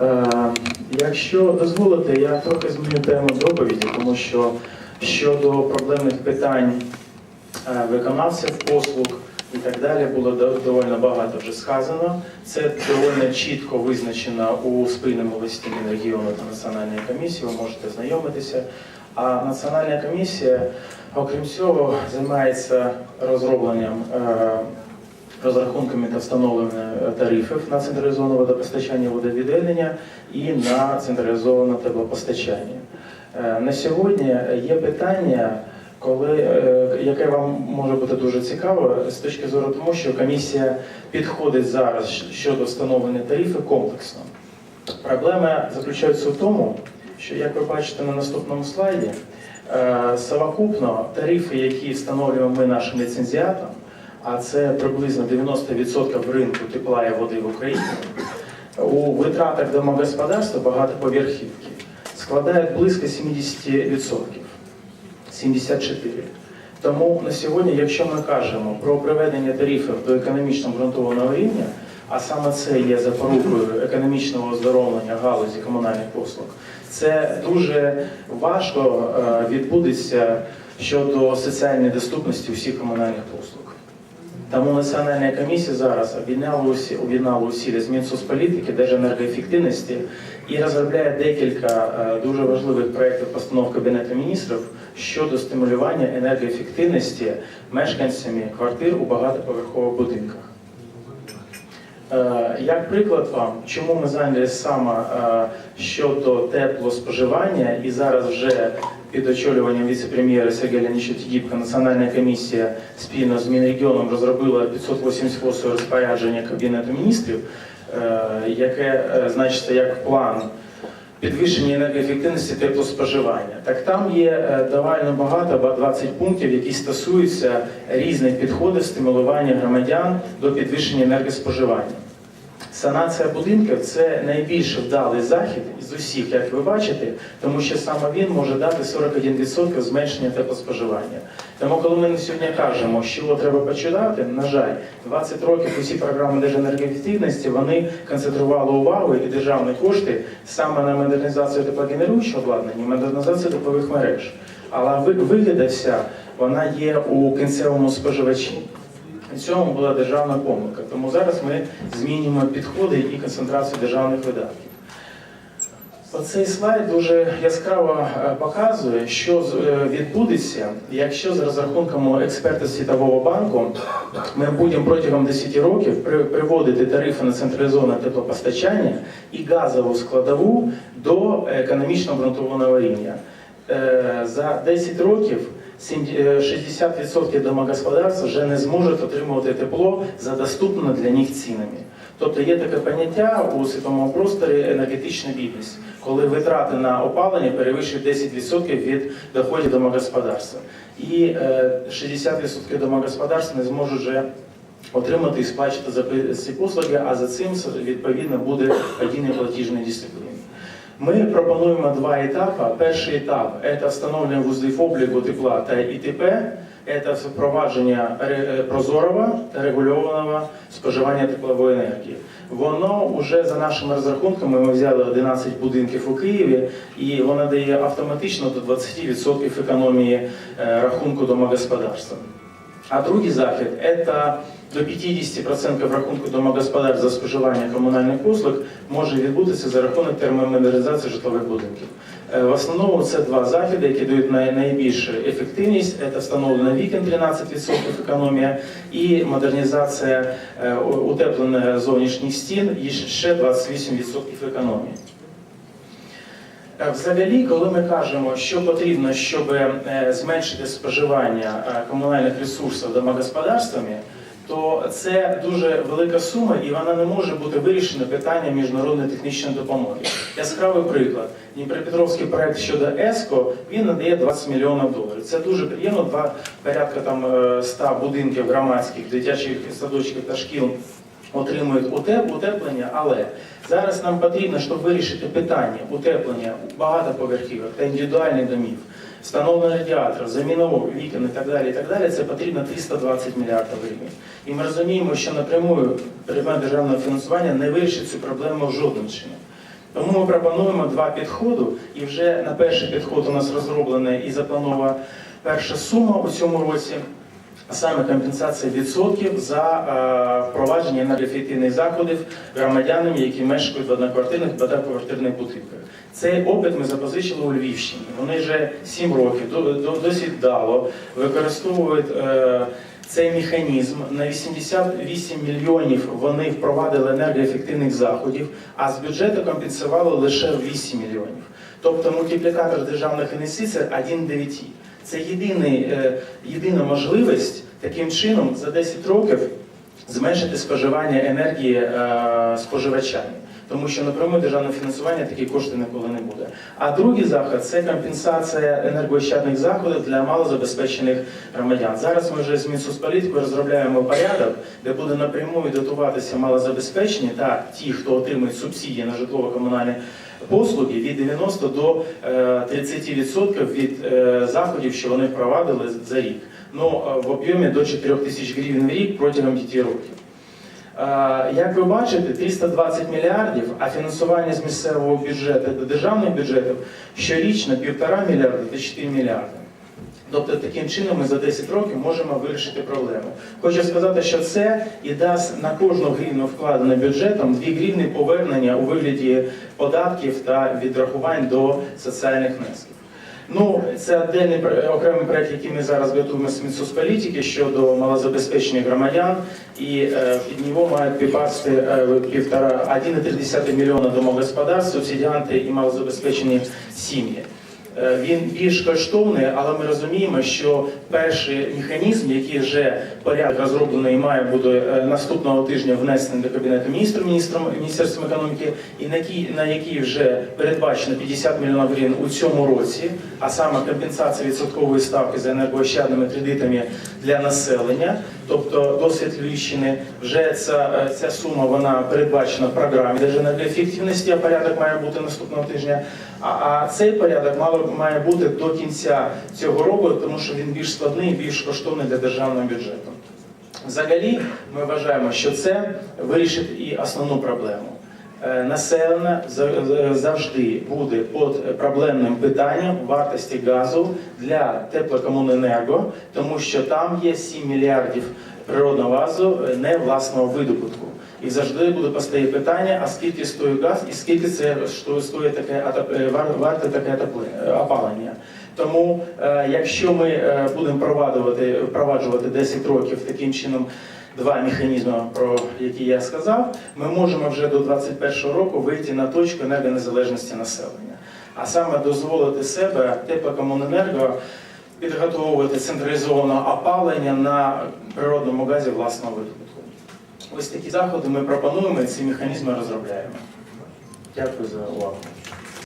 Е, Якщо дозволите, я трохи зміню тему доповіді, тому що щодо проблемних питань е, виконавців послуг і так далі було до- доволі багато вже сказано. Це доволі чітко визначено у спільному листі Мінрегіону та Національної комісії. Ви можете знайомитися. А Національна комісія, окрім цього, займається розробленням е, розрахунками та встановленням е, тарифів на централізоване водопостачання водовідведення і на централізоване теплопостачання. Е, На сьогодні є питання, коли, е, яке вам може бути дуже цікаво з точки зору тому, що комісія підходить зараз щодо встановлення тарифів комплексно. Проблема заключається в тому, що, як ви бачите на наступному слайді, совокупно тарифи, які встановлюємо ми нашим ліцензіатам, а це приблизно 90% ринку тепла і води в Україні, у витратах домогосподарства багатоповерхівки складають близько 70%. 74%. Тому на сьогодні, якщо ми кажемо про приведення тарифів до економічно обґрунтованого рівня, а саме це є запорукою економічного оздоровлення галузі комунальних послуг, це дуже важко е, відбудеться щодо соціальної доступності усіх комунальних послуг. Тому Національна комісія зараз об'єднала усі об'єднала усилля з Мінсоцполітики, Держенергоефективності і розробляє декілька е, дуже важливих проєктів постанов Кабінету міністрів щодо стимулювання енергоефективності мешканцями квартир у багатоповерхових будинках. Е, Як приклад вам, чому ми зайнялися саме е, щодо теплоспоживання, і зараз вже під очолюванням віце-прем'єра Сергія Леонідовича Тігіпка Національна комісія спільно з Мінрегіоном розробила 588 розпорядження Кабінету міністрів, е, яке значиться як план підвищення енергоефективності теплоспоживання. Так там є довольно багато, ба- 20 пунктів, які стосуються різних підходів стимулювання громадян до підвищення енергоспоживання. Санація будинків це найбільш вдалий захід з усіх, як ви бачите, тому що саме він може дати 41% зменшення теплоспоживання. Тому, коли ми сьогодні кажемо, що треба починати, на жаль, 20 років усі програми держенергоефективності вони концентрували увагу і державні кошти саме на модернізацію теплогенеруючого обладнання, модернізацію теплових мереж. Але ви- вигода вся вона є у кінцевому споживачі. В цьому була державна помилка. Тому зараз ми змінюємо підходи і концентрацію державних видатків. Оцей слайд дуже яскраво е, показує, що е, відбудеться, якщо з розрахунками експертів Світового банку ми будемо протягом 10 років приводити тарифи на централізоване теплопостачання і газову складову до економічно обґрунтованого рівня. Е, За 10 років е, 60% домогосподарств вже не зможуть отримувати тепло за доступними для них цінами. Тобто є таке поняття у світовому просторі енергетична бідність, коли витрати на опалення перевищують 10% від доходів домогосподарства. І е, 60% домогосподарств не зможуть вже отримати і сплачувати за ці послуги, а за цим відповідно буде падіння платіжної дисципліни. Ми пропонуємо два етапи. Перший етап це встановлення вузлів обліку тепла та ІТП, це впровадження ре- прозорого та регульованого споживання теплової енергії. Воно вже за нашими розрахунками ми взяли 11 будинків у Києві, і воно дає автоматично до 20% економії е, рахунку домогосподарства. А другий захід це до 50% рахунку домогосподарств за споживання комунальних послуг може відбутися за рахунок термомодернізації житлових будинків. Е, В основному це два заходи, які дають найбільшу ефективність. Це встановлення вікон 13% економія і модернізація е, утеплення зовнішніх стін і ще 28% економії. Е, Взагалі, коли ми кажемо, що потрібно, щоб зменшити споживання комунальних ресурсів домогосподарствами, то це дуже велика сума і вона не може бути вирішена питання міжнародної технічної допомоги. Яскравий приклад. Дніпропетровський проект щодо ЕСКО він надає 20 мільйонів доларів. Це дуже приємно. Два порядка там е, 100 будинків громадських, дитячих садочків та шкіл отримують утеп- утеплення, але зараз нам потрібно, щоб вирішити питання утеплення багатоповерхівок та індивідуальних домів, встановлення радіаторів, заміну вікон і так далі, і так далі, це потрібно 320 мільярдів гривень. І ми розуміємо, що напрямую предмет державного фінансування не вирішить цю проблему жодним чином. Тому ми пропонуємо два підходи, і вже на перший підход у нас розроблена і запланована перша сума у цьому році. А саме компенсація відсотків за е, впровадження енергоефективних заходів громадянам, які мешкають в одноквартирних та багатоквартирних будинках. Цей опит ми запозичили у Львівщині. Вони вже 7 років до- до- досить вдало використовують е, цей механізм. На 88 мільйонів вони впровадили енергоефективних заходів, а з бюджету компенсували лише 8 мільйонів. Тобто мультиплікатор державних інвестицій 1,9. Це єдиний, е, єдина можливість таким чином за 10 років зменшити споживання енергії е, споживачами. Тому що напряму державне фінансування такі кошти ніколи не буде. А другий захід це компенсація енергоощадних заходів для малозабезпечених громадян. Зараз ми вже з Мінсоцполітикою розробляємо порядок, де буде напряму дотуватися малозабезпечені та ті, хто отримують субсидії на житлово-комунальні послуги від 90 до е, 30% від е, заходів, що вони впровадили за рік. Ну, е, в об'ємі до 4 тисяч гривень в рік протягом 5 років. Е, Як ви бачите, 320 мільярдів, а фінансування з місцевого бюджету до державних бюджетів щорічно 1,5 мільярда до 4 мільярди. Тобто таким чином ми за 10 років можемо вирішити проблему. Хочу сказати, що це і дасть на кожну гривну вкладену бюджетом 2 гривні повернення у вигляді податків та відрахувань до соціальних внесків. Ну, це отдельний окремий проект, який ми зараз готуємо з Мінсоцполітики щодо малозабезпечених громадян, і е, під нього мають підпасти е, півтора 1,3 мільйона домогосподарств, субсидіанти і малозабезпечені сім'ї. Е, Він більш коштовний, але ми розуміємо, що перший механізм, який вже порядок розроблений має бути е, наступного тижня внесений до кабінету міністрів міністром міністерством економіки, і на який на який вже передбачено 50 мільйонів гривень у цьому році, а саме компенсація відсоткової ставки за енергоощадними кредитами для населення, тобто досвід Львівщини, вже ця, е, ця сума вона передбачена в програмі Держенергоефективності, а порядок має бути наступного тижня. А, а цей порядок мало має бути до кінця цього року, тому що він більш складний, більш коштовний для державного бюджету. Взагалі, ми вважаємо, що це вирішить і основну проблему. Е, Населення завжди буде під проблемним питанням вартості газу для теплокомуненерго, тому що там є 7 мільярдів природного газу е, не власного видобутку. І завжди буде постає питання, а скільки стоїть газ і скільки це стоїть таке е, вар- варте таке опалення. Тому, якщо ми будемо впроваджувати 10 років таким чином два механізми, про які я сказав, ми можемо вже до 2021 року вийти на точку енергонезалежності населення. А саме дозволити себе теплокомуненерго підготовувати централізоване опалення на природному газі власного видобутку. Ось такі заходи ми пропонуємо і ці механізми розробляємо. Дякую за увагу.